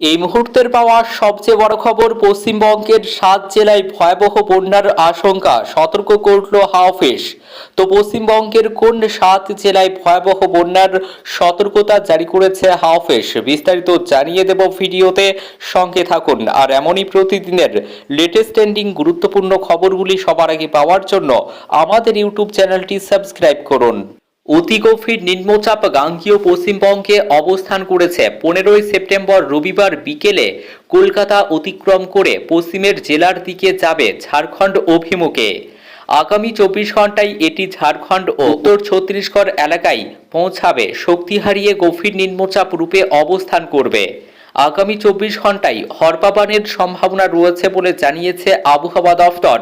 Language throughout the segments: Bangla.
এই মুহূর্তের পাওয়া সবচেয়ে বড় খবর পশ্চিমবঙ্গের সাত জেলায় ভয়াবহ বন্যার আশঙ্কা সতর্ক করল হাওফেস। তো পশ্চিমবঙ্গের কোন সাত জেলায় ভয়াবহ বন্যার সতর্কতা জারি করেছে হাওফেস? বিস্তারিত জানিয়ে দেব ভিডিওতে। সঙ্গে থাকুন। আর এমনই প্রতিদিনের লেটেস্ট ট্রেন্ডিং গুরুত্বপূর্ণ খবরগুলি সবার আগে পাওয়ার জন্য আমাদের ইউটিউব চ্যানেলটি সাবস্ক্রাইব করুন। অতি গভীর নিম্নচাপ গাঙ্গীয় পশ্চিমবঙ্গে অবস্থান করেছে। পনেরোই সেপ্টেম্বর রবিবার বিকেলে কলকাতা অতিক্রম করে পশ্চিমের জেলার দিকে যাবে ঝাড়খণ্ড অভিমুখে। আগামী চব্বিশ ঘন্টায় এটি ঝাড়খণ্ড ও উত্তর ছত্তিশগড় এলাকায় পৌঁছাবে। শক্তি হারিয়ে গভীর নিম্নচাপ রূপে অবস্থান করবে। আগামী চব্বিশ ঘন্টায় হরপাবানের সম্ভাবনা রয়েছে বলে জানিয়েছে আবহাওয়া দফতর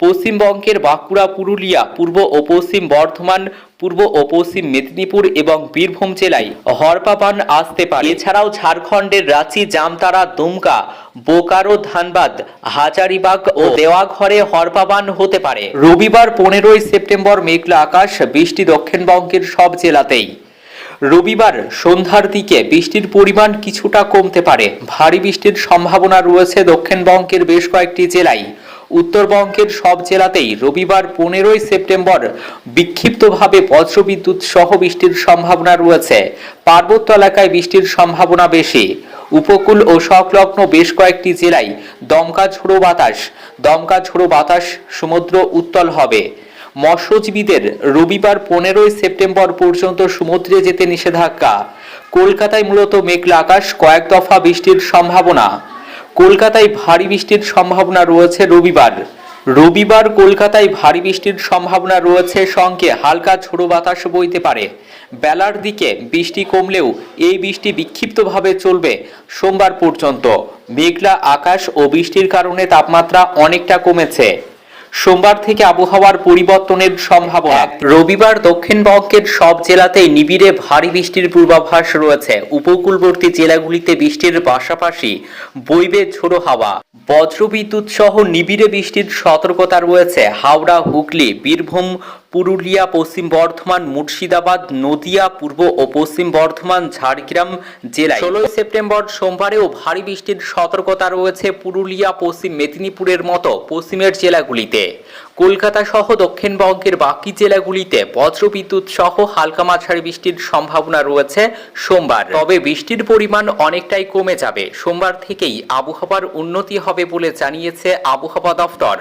পশ্চিমবঙ্গের বাঁকুড়া, পুরুলিয়া, পূর্ব ও পশ্চিম বর্ধমান, পূর্ব ও পশ্চিম মেদিনীপুর এবং বীরভূম জেলায় হরপাবান আসতে পারে। এছাড়াও ঝাড়খণ্ডের রাঁচি জামতারা দুমকা, বোকারো, ধানবাদ, হাজারিবাগ ও দেওয়াঘরে হরপাবান হতে পারে। রবিবার পনেরোই সেপ্টেম্বর মেঘলা আকাশ, বৃষ্টি দক্ষিণবঙ্গের সব জেলাতেই। রবিবার সন্ধ্যার দিকে বৃষ্টির পরিমাণ কিছুটা কমতে পারে। ভারী বৃষ্টির সম্ভাবনা রয়েছে দক্ষিণবঙ্গের বেশ কয়েকটি জেলায়। উত্তরবঙ্গের সব জেলাতেই রবিবার পনেরোই সেপ্টেম্বর বিক্ষিপ্তভাবে বজ্রবিদ্যুৎ সহ বৃষ্টির সম্ভাবনা রয়েছে। পার্বত্য এলাকায় বৃষ্টির সম্ভাবনা বেশি। উপকূল ও সংলগ্ন বেশ কয়েকটি জেলায় দমকা ঝোড়ো বাতাস। দমকা ঝোড়ো বাতাস সমুদ্র উত্তল হবে। মৎস্যজীবীদের রবিবার পনেরোই সেপ্টেম্বর পর্যন্ত সমুদ্রে যেতে নিষেধাজ্ঞা। কলকাতায় মূলত মেঘলা আকাশ কয়েক দফা বৃষ্টির সম্ভাবনা। কলকাতায় ভারী বৃষ্টির সম্ভাবনা রয়েছে রবিবার। রবিবার কলকাতায় ভারী বৃষ্টির সম্ভাবনা রয়েছে, সঙ্গে হালকা ঝোড়ো বাতাস বইতে পারে। বেলার দিকে বৃষ্টি কমলেও এই বৃষ্টি বিক্ষিপ্তভাবে চলবে সোমবার পর্যন্ত। মেঘলা আকাশ ও বৃষ্টির কারণে তাপমাত্রা অনেকটা কমেছে। সোমবার থেকে আবহাওয়ার পরিবর্তনের সম্ভাবনা। রবিবার দক্ষিণবঙ্গের সব জেলাতেই নিবিড়ে ভারী বৃষ্টির পূর্বাভাস রয়েছে। উপকূলবর্তী জেলাগুলিতে বৃষ্টির পাশাপাশি বইবে ঝোড়ো হাওয়া। বজ্রবিদ্যুৎ সহ নিবিড়ে বৃষ্টির সতর্কতা রয়েছে। হাওড়া, হুগলি, বীরভূম পুরুলিয়া, পশ্চিম বর্ধমান, মুর্শিদাবাদ, নদিয়া, পূর্ব ও পশ্চিম বর্ধমান, ঝাড়গ্রাম জেলায়। ষোলোই সেপ্টেম্বর সোমবারেও ভারী বৃষ্টির সতর্কতা রয়েছে পুরুলিয়া, পশ্চিম মেদিনীপুরের মতো পশ্চিমের জেলাগুলিতে। কলকাতা সহ দক্ষিণবঙ্গের বাকি জেলাগুলিতে বজ্রবিদ্যুৎ সহ হালকা মাঝারি বৃষ্টির সম্ভাবনা রয়েছে সোমবার। তবে বৃষ্টির পরিমাণ অনেকটাই কমে যাবে। সোমবার থেকেই আবহাওয়ার উন্নতি হবে বলে জানিয়েছে আবহাওয়া দফতর